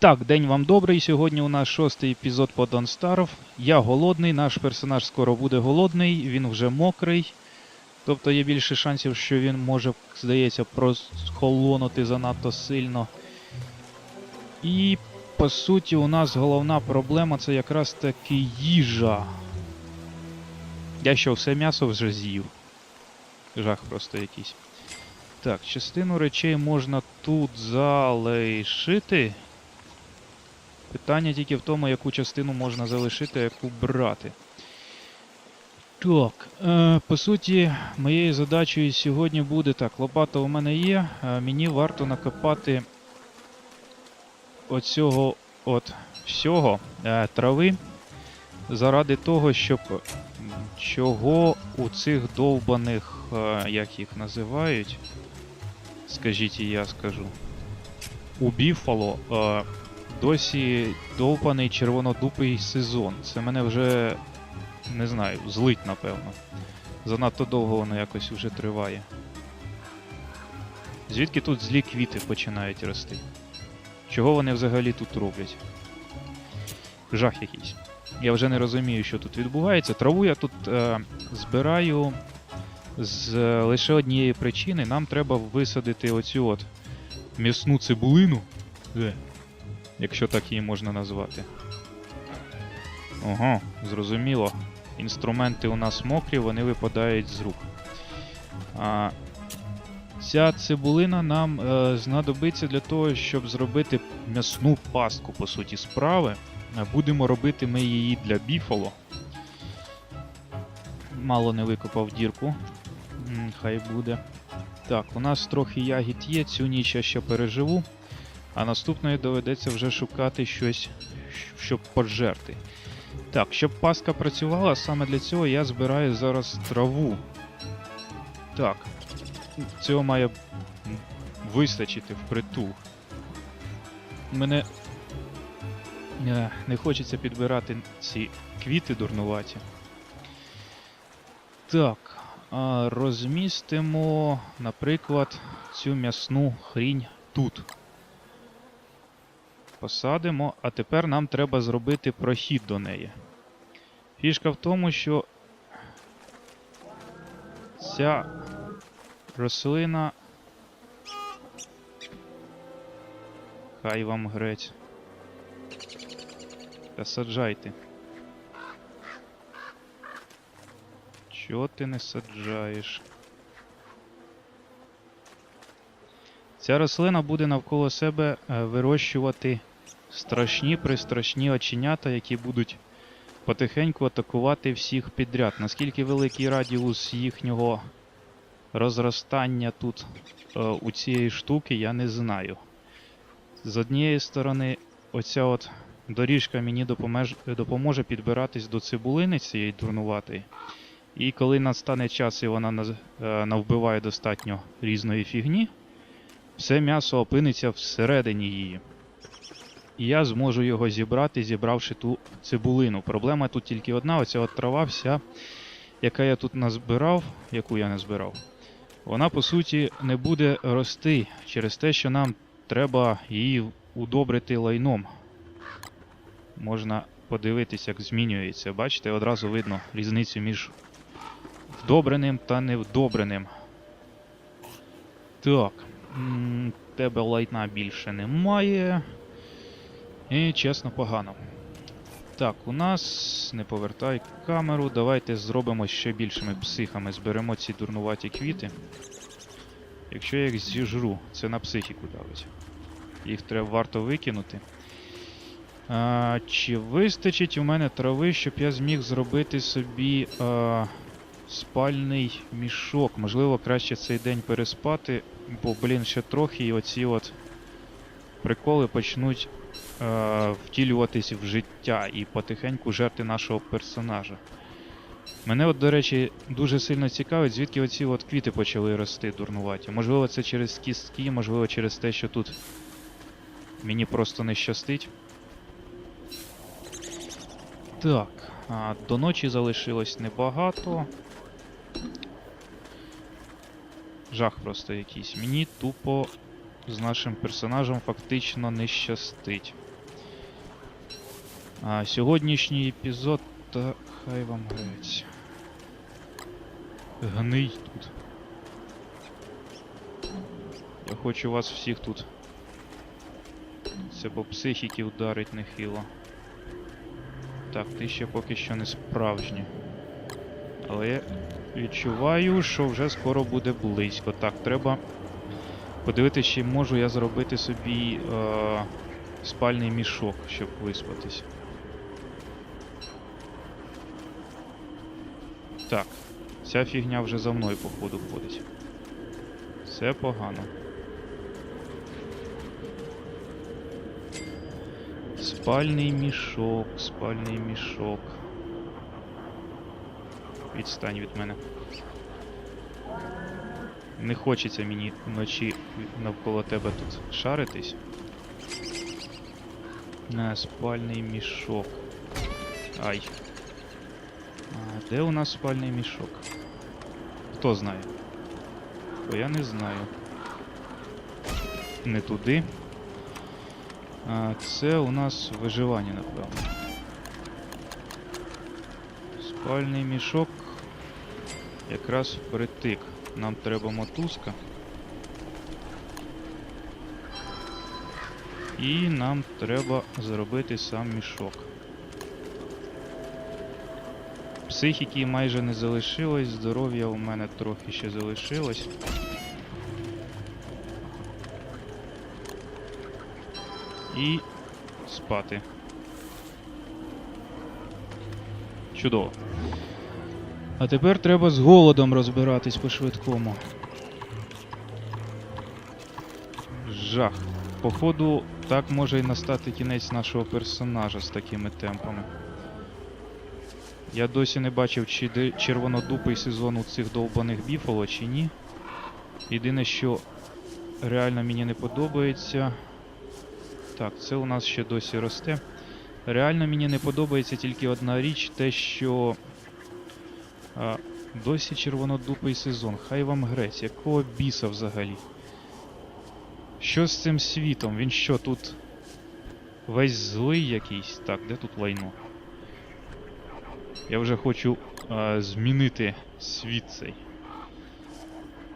Так, день вам добрий. Сьогодні у нас шостий епізод по Don't Starve. Я голодний, наш персонаж скоро буде голодний, він вже мокрий. Тобто є більше шансів, що він може, здається, просхолонути занадто сильно. І по суті, у нас головна проблема це якраз таки їжа. Я що, все м'ясо вже з'їв. Жах просто якийсь. Так, частину речей можна тут залишити. Питання тільки в тому, яку частину можна залишити, яку брати. Так, е, по суті, моєю задачею сьогодні буде так, лопата у мене є, е, мені варто накопати оцього от всього е, трави заради того, щоб чого у цих довбаних, як їх називають, скажіть і я скажу. У Біфало досі довбаний червонодупий сезон. Це мене вже не знаю, злить, напевно. Занадто довго воно якось вже триває. Звідки тут злі квіти починають рости? Чого вони взагалі тут роблять? Жах якийсь. Я вже не розумію, що тут відбувається. Траву я тут е, збираю з е, лише однієї причини. Нам треба висадити оцю от м'ясну цибулину. Е, якщо так її можна назвати. Ого, зрозуміло. Інструменти у нас мокрі, вони випадають з рук. А, ця цибулина нам е, знадобиться для того, щоб зробити м'ясну пастку, по суті, справи. Е, Будемо робити ми її для біфало. Мало не викопав дірку. Хай буде. Так, у нас трохи ягід є, цю ніч я ще переживу. А наступної доведеться вже шукати щось, щоб поджерти. Так, щоб паска працювала, саме для цього я збираю зараз траву. Так. Цього має вистачити впритул. Мене е, не хочеться підбирати ці квіти дурнуваті. Так. Розмістимо, наприклад, цю м'ясну хрінь тут. Посадимо, а тепер нам треба зробити прохід до неї. Фішка в тому, що ця рослина. Хай вам грець. Та саджайте. Чого ти не саджаєш? Ця рослина буде навколо себе е, вирощувати страшні пристрашні оченята, які будуть потихеньку атакувати всіх підряд. Наскільки великий радіус їхнього розростання тут е, у цієї штуки, я не знаю. З однієї сторони, оця от доріжка мені допомеж, допоможе підбиратись до цибулини цієї дурнуватої. І коли настане час і вона е, навбиває достатньо різної фігні, все м'ясо опиниться всередині її. І я зможу його зібрати, зібравши ту цибулину. Проблема тут тільки одна: оця от трава вся, яка я тут назбирав, яку я не збирав, вона по суті не буде рости через те, що нам треба її удобрити лайном. Можна подивитись, як змінюється. Бачите, одразу видно різницю між вдобреним та невдобреним. Так. Тебе лайна більше немає. І чесно, погано. Так, у нас. Не повертай камеру. Давайте зробимо ще більшими психами. Зберемо ці дурнуваті квіти. Якщо я їх зіжру, це на психіку давить. Їх треба варто викинути. А, чи вистачить у мене трави, щоб я зміг зробити собі а, спальний мішок? Можливо, краще цей день переспати, бо, блін, ще трохи і оці от приколи почнуть втілюватись в життя і потихеньку жерти нашого персонажа. Мене, от, до речі, дуже сильно цікавить, звідки оці от квіти почали рости дурнуваті. Можливо, це через кістки, можливо, через те, що тут мені просто не щастить. Так, а, до ночі залишилось небагато. Жах просто якийсь. Мені тупо з нашим персонажем фактично не щастить. А сьогоднішній епізод, та хай вам грається. Гний тут. Я хочу вас всіх тут. Це по психіки вдарить нехило. Так, ти ще поки що не справжній. Але я відчуваю, що вже скоро буде близько. Так, треба подивитися, чи можу я зробити собі е, спальний мішок, щоб виспатись. Так, ця фігня вже за мною, походу, ходить. Це погано. Спальний мішок, спальний мішок. Відстань від мене. Не хочеться мені вночі навколо тебе тут шаритись. На спальний мішок. Ай. Де у нас спальний мішок? Хто знає? Бо я не знаю. Не туди. А, це у нас виживання, напевно. Спальний мішок якраз впритик. Нам треба мотузка. І нам треба зробити сам мішок. Психіки майже не залишилось, здоров'я у мене трохи ще залишилось. І спати. Чудово. А тепер треба з голодом розбиратись по-швидкому. Жах. Походу, так може і настати кінець нашого персонажа з такими темпами. Я досі не бачив, чи червонодупий сезон у цих довбаних біфало, чи ні. Єдине, що реально мені не подобається. Так, це у нас ще досі росте. Реально мені не подобається тільки одна річ, те, що а, досі червонодупий сезон. Хай вам грець, якого біса взагалі? Що з цим світом? Він що тут весь злий якийсь? Так, де тут лайно? Я вже хочу а, змінити світ цей.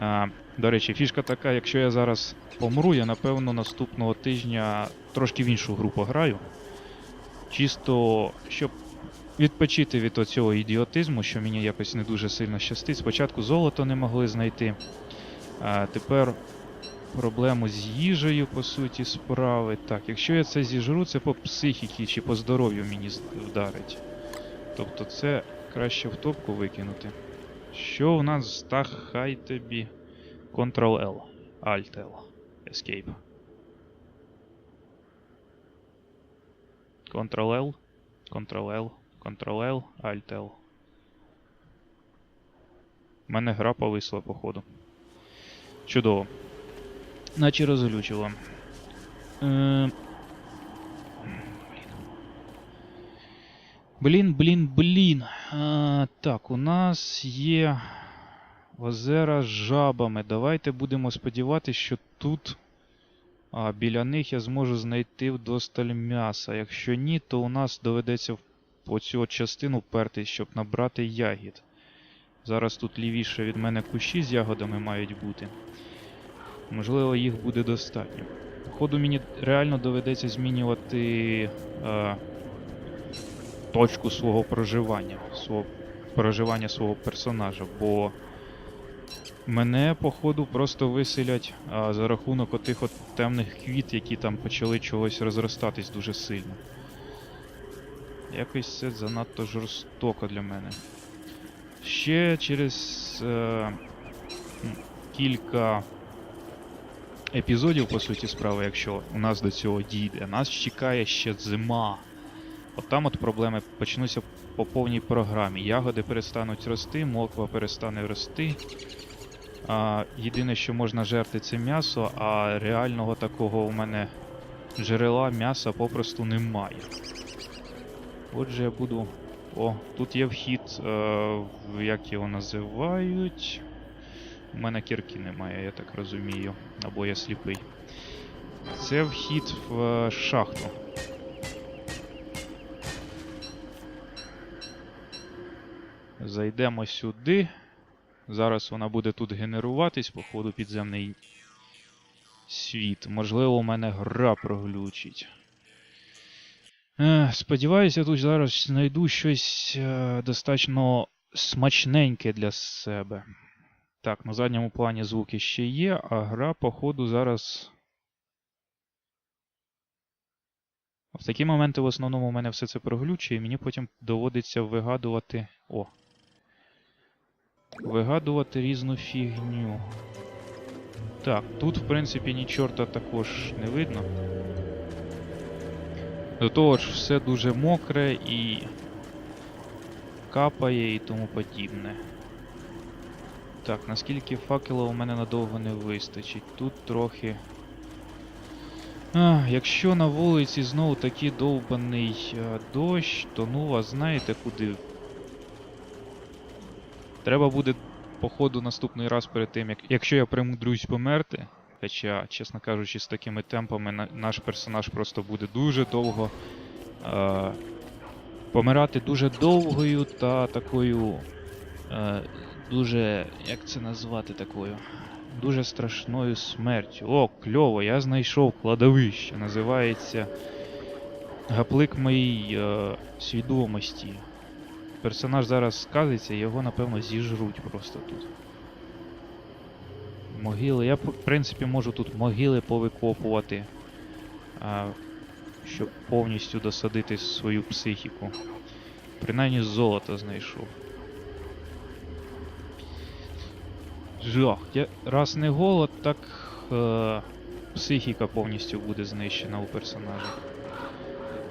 А, до речі, фішка така, якщо я зараз помру, я напевно наступного тижня трошки в іншу гру пограю. Чисто, щоб відпочити від оцього ідіотизму, що мені якось не дуже сильно щастить. Спочатку золото не могли знайти. А тепер проблему з їжею, по суті, справи. Так, якщо я це зіжру, це по психіці чи по здоров'ю мені вдарить. Тобто це краще в топку викинути. Що у нас та хай тобі? Ctrl-L. Alt-L. Escape. Ctrl-L. Ctrl-L. Ctrl-L. Alt-L. У мене гра повисла, походу. Чудово. Наче розглючило. Е... Блін, блін, блін. А, так, у нас є озера з жабами. Давайте будемо сподіватися, що тут а, біля них я зможу знайти вдосталь м'яса. Якщо ні, то у нас доведеться в оцю частину пертись, щоб набрати ягід. Зараз тут лівіше від мене кущі з ягодами мають бути. Можливо, їх буде достатньо. Походу, мені реально доведеться змінювати е, точку свого проживання, свого проживання свого персонажа, бо мене, походу, просто виселять а, за рахунок отих от темних квіт, які там почали чогось розростатись дуже сильно. Якось це занадто жорстоко для мене. Ще через е, кілька епізодів, по суті, справи, якщо у нас до цього дійде, нас чекає ще зима. От там от проблеми почнуться по повній програмі. Ягоди перестануть рости, моква перестане рости. А, єдине, що можна жерти, це м'ясо, а реального такого у мене джерела м'яса попросту немає. Отже, я буду. О, тут є вхід, е, як його називають. У мене кірки немає, я так розумію. Або я сліпий. Це вхід в е, шахту. Зайдемо сюди. Зараз вона буде тут генеруватись, походу, підземний світ. Можливо, у мене гра проглючить. Е, Сподіваюся, тут зараз знайду щось е, достатньо смачненьке для себе. Так, на задньому плані звуки ще є, а гра, походу, зараз. В такі моменти в основному у мене все це проглючує, і мені потім доводиться вигадувати. О. Вигадувати різну фігню. Так, тут, в принципі, ні чорта також не видно. До того ж, все дуже мокре і капає і тому подібне. Так, наскільки факела у мене надовго не вистачить. Тут трохи. А, якщо на вулиці знову такий довбаний а, дощ, то ну вас знаєте куди. Треба буде, походу, наступний раз перед тим, як. Якщо я примудрюсь померти. Хоча, чесно кажучи, з такими темпами наш персонаж просто буде дуже довго. Е, помирати дуже довгою та такою. Е, дуже. як це назвати такою? Дуже страшною смертю. О, кльово, я знайшов кладовище. Називається Гаплик моїй е, свідомості. Персонаж зараз сказиться, його, напевно, зіжруть просто тут. Могили. Я, в принципі, можу тут могили повикопувати, а, щоб повністю досадити свою психіку. Принаймні золото знайшов. Жах. Я, раз не голод, так е, психіка повністю буде знищена у персонажа.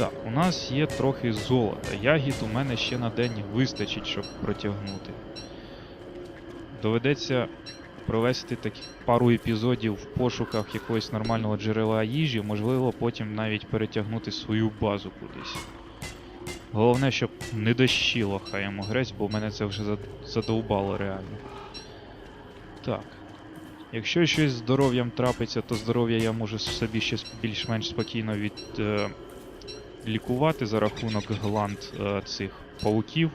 Так, у нас є трохи золота. Ягід у мене ще на день вистачить, щоб протягнути. Доведеться провести такі пару епізодів в пошуках якогось нормального джерела їжі, можливо, потім навіть перетягнути свою базу кудись. Головне, щоб не дощило йому грець, бо мене це вже задовбало реально. Так. Якщо щось з здоров'ям трапиться, то здоров'я я можу собі ще більш-менш спокійно від, е, лікувати за рахунок гланд е, цих пауків,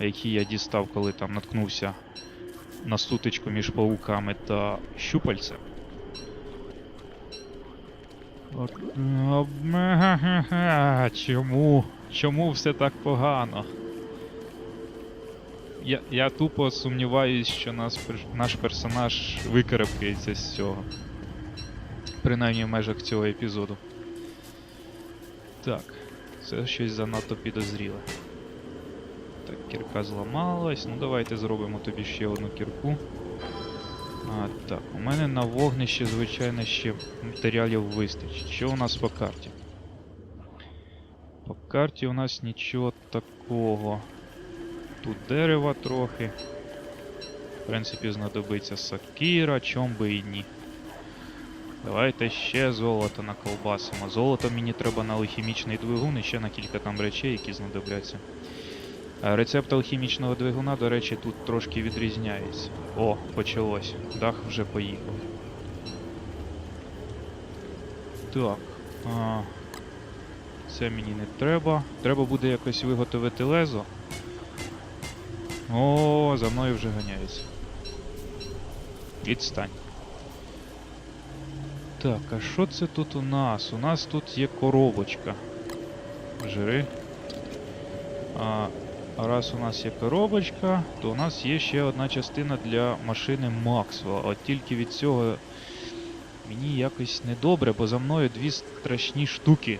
які я дістав, коли там наткнувся на сутичку між пауками та щупальцем. Чому? Чому все так погано? Я, я тупо сумніваюсь, що нас, наш персонаж викарабкається з цього. Принаймні в межах цього епізоду. Так, це щось занадто підозріле. Так, кірка зламалась. Ну давайте зробимо тобі ще одну кірку. А, так, у мене на вогнище, звичайно, ще матеріалів вистачить. Що у нас по карті? По карті у нас нічого такого. Тут дерева трохи. В принципі, знадобиться сакіра, чом би і ні. Давайте ще золото наколбасимо. Золото мені треба на алхімічний двигун і ще на кілька там речей, які знадобляться. Е, Рецепт алхімічного двигуна, до речі, тут трошки відрізняється. О, почалось. Дах вже поїхав. Так. А, це мені не треба. Треба буде якось виготовити лезо. О, за мною вже ганяється. Відстань. Так, а що це тут у нас? У нас тут є коробочка. Жири. А, раз у нас є коробочка, то у нас є ще одна частина для машини Максвелла. От тільки від цього мені якось недобре, бо за мною дві страшні штуки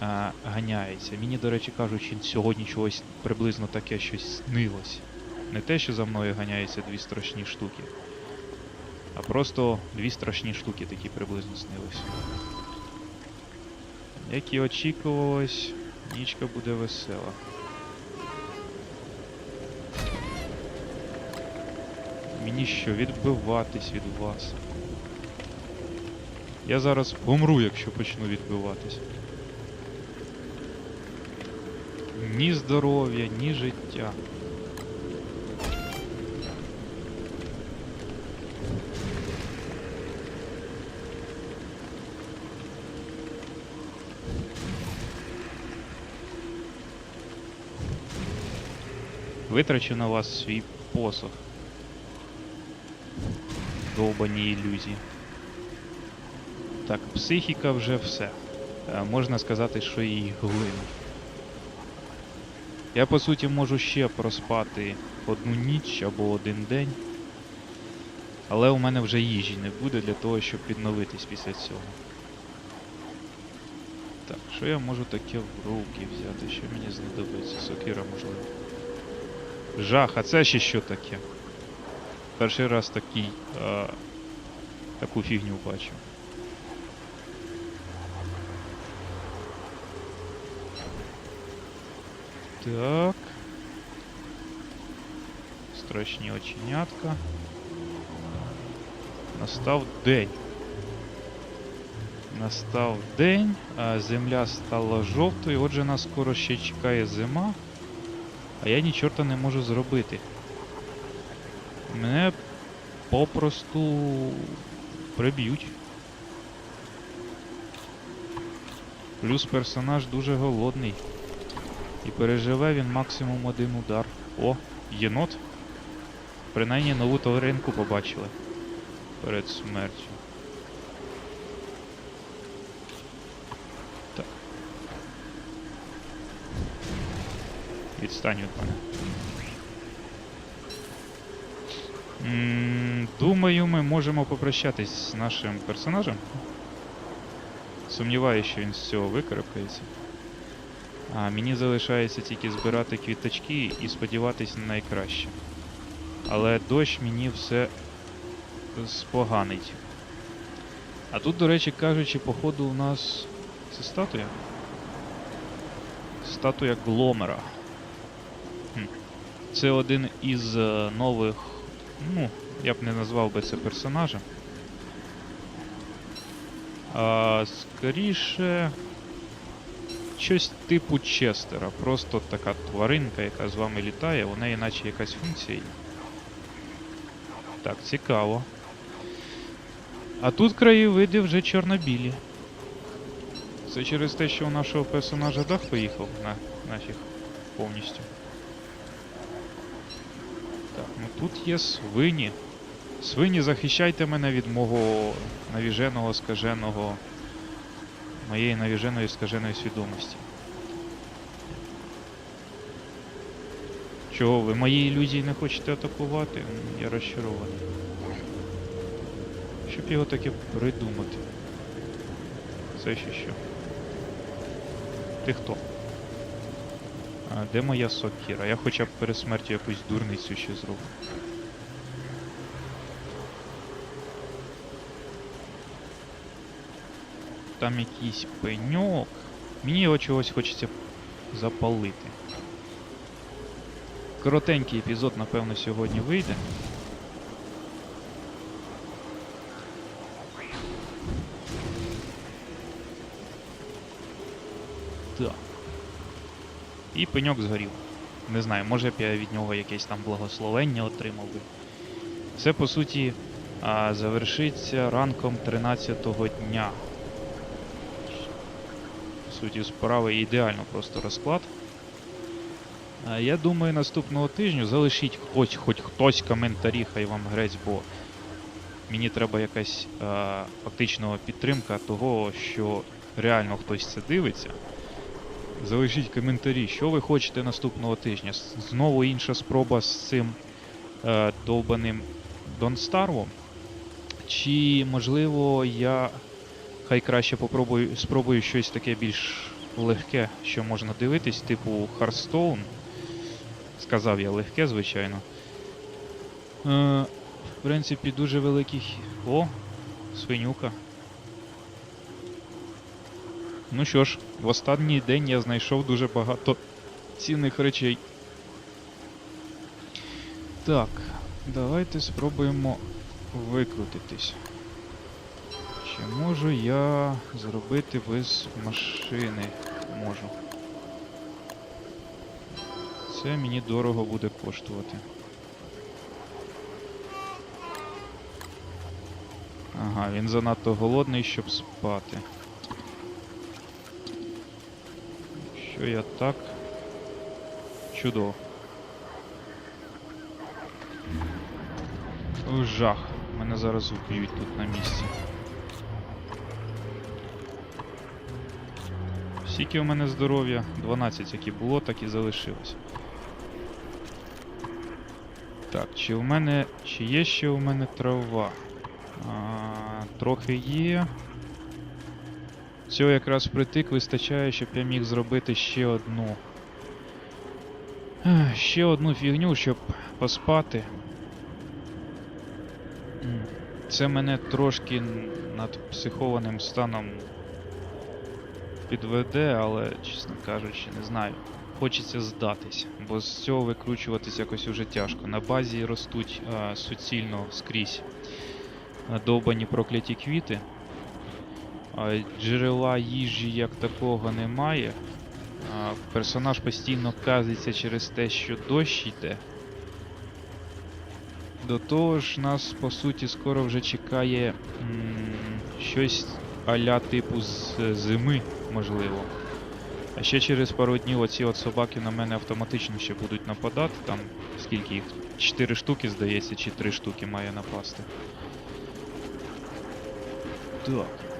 а, ганяються. Мені, до речі, кажучи, сьогодні чогось приблизно таке щось снилось. Не те, що за мною ганяються дві страшні штуки. А просто дві страшні штуки такі приблизно снились. Як і очікувалось, нічка буде весела. Мені що, відбиватись від вас? Я зараз помру, якщо почну відбиватись. Ні здоров'я, ні життя. Витрачу на вас свій посох. Довбані ілюзії. Так, психіка вже все. Е, Можна сказати, що її глину. Я по суті можу ще проспати одну ніч або один день. Але у мене вже їжі не буде для того, щоб відновитись після цього. Так, що я можу таке в руки взяти? Що мені знадобиться? Сокира, можливо. Жах, а це ще що таке? Перший раз такий, а, таку фігню бачу. Так. Страшні оченятка. Настав день. Настав день, земля стала жовтою, отже нас скоро ще чекає зима, а я ні чорта не можу зробити. Мене попросту приб'ють. Плюс персонаж дуже голодний. І переживе він максимум один удар. О, єнот. Принаймні нову тваринку побачили перед смертю. Так. Відстань від мене. Думаю, ми можемо попрощатись з нашим персонажем. Сумніваюся, що він з цього викарабкається. А мені залишається тільки збирати квіточки і сподіватись на найкраще. Але дощ мені все споганить. А тут, до речі, кажучи, походу у нас. Це статуя? Статуя Гломера. Це один із е, нових. Ну, я б не назвав би це персонажем. А, скоріше. Щось типу Честера. Просто така тваринка, яка з вами літає, у неї наче якась функція. Так, цікаво. А тут краєвиди вже чорно-білі. Це через те, що у нашого персонажа дах поїхав на нафіг повністю. Тут є свині. Свині, захищайте мене від мого навіженого, скаженого. Моєї навіженої скаженої свідомості. Чого ви мої ілюзії не хочете атакувати? Я розчарований. Щоб його таке придумати. Це ще що? Ти хто? А, де моя сокіра? Я хоча б перед смертю якусь дурницю ще зроблю. Там якийсь пеньок. Мені його чогось хочеться запалити. Коротенький епізод, напевно, сьогодні вийде. І пеньок згорів. Не знаю, може б я від нього якесь там благословення отримав би. Це по суті завершиться ранком 13-го дня. По суті, справи ідеально просто розклад. Я думаю, наступного тижня залишіть хоч, хоч хтось коментарі, хай вам грець, бо мені треба якась а, фактично підтримка того, що реально хтось це дивиться. Залишіть коментарі, що ви хочете наступного тижня. Знову інша спроба з цим е, довбаним Донстарвом. Чи можливо я хай краще попробую, спробую щось таке більш легке, що можна дивитись, типу Hearthstone. Сказав я легке, звичайно. Е, в принципі, дуже великий. О, свинюка. Ну що ж, в останній день я знайшов дуже багато цінних речей. Так, давайте спробуємо викрутитись. Чи можу я зробити без машини? Можу. Це мені дорого буде коштувати. Ага, він занадто голодний, щоб спати. Що я так. Чудово. О, жах. Мене зараз уб'ють тут на місці. Скільки у мене здоров'я? 12, як і було, так і залишилось. Так, чи у мене. Чи є ще у мене трава? А, трохи є. Цього якраз притик вистачає, щоб я міг зробити ще одну. Ще одну фігню, щоб поспати. Це мене трошки над психованим станом підведе, але, чесно кажучи, не знаю. Хочеться здатись, бо з цього викручуватись якось уже тяжко. На базі ростуть а, суцільно скрізь а, довбані прокляті квіти. Джерела їжі як такого немає. Персонаж постійно казиться через те, що дощ йде. До того ж, нас по суті скоро вже чекає м, щось аля типу з зими, можливо. А ще через пару днів оці от собаки на мене автоматично ще будуть нападати. Там скільки їх? 4 штуки, здається, чи 3 штуки має напасти. Так.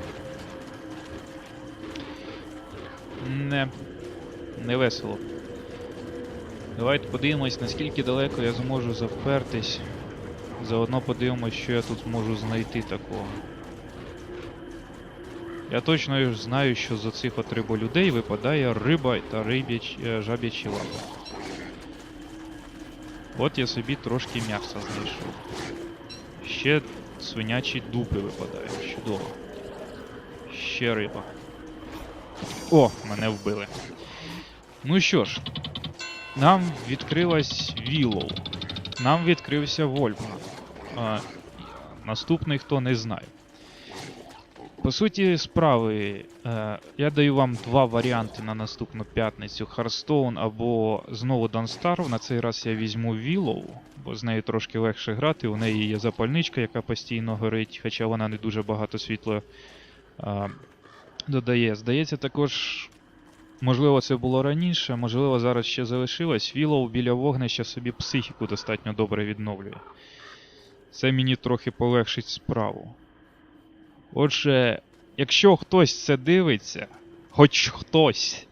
Не. Не весело. Давайте подивимось, наскільки далеко я зможу завпертись. Заодно подивимось, що я тут можу знайти такого. Я точно знаю, що з оцих от риболюдей випадає риба та риб'яч, е, жаб'ячі лапи. От я собі трошки м'яса знайшов. Ще свинячі дупи випадають. Чудово. Ще риба. О, мене вбили. Ну що ж, нам відкрилась Віллоу. Нам відкрився Вольфган. А, наступний хто не знає. По суті справи, е, я даю вам два варіанти на наступну п'ятницю: Харстоун або знову Донстар. На цей раз я візьму Віллоу, бо з нею трошки легше грати. У неї є запальничка, яка постійно горить, хоча вона не дуже багато світла е, додає. Здається, також. Можливо, це було раніше, можливо, зараз ще залишилось. Вілоу біля вогнища собі психіку достатньо добре відновлює. Це мені трохи полегшить справу. Отже, якщо хтось це дивиться, хоч хтось,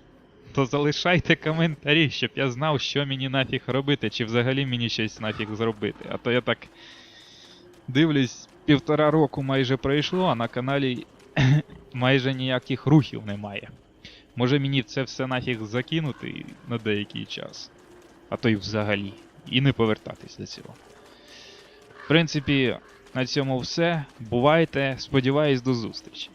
то залишайте коментарі, щоб я знав, що мені нафіг робити, чи взагалі мені щось нафіг зробити. А то я так дивлюсь, півтора року майже пройшло, а на каналі майже ніяких рухів немає. Може мені це все нафіг закинути на деякий час, а то й взагалі, і не повертатись до цього. В принципі, на цьому все. Бувайте. Сподіваюсь, до зустрічі.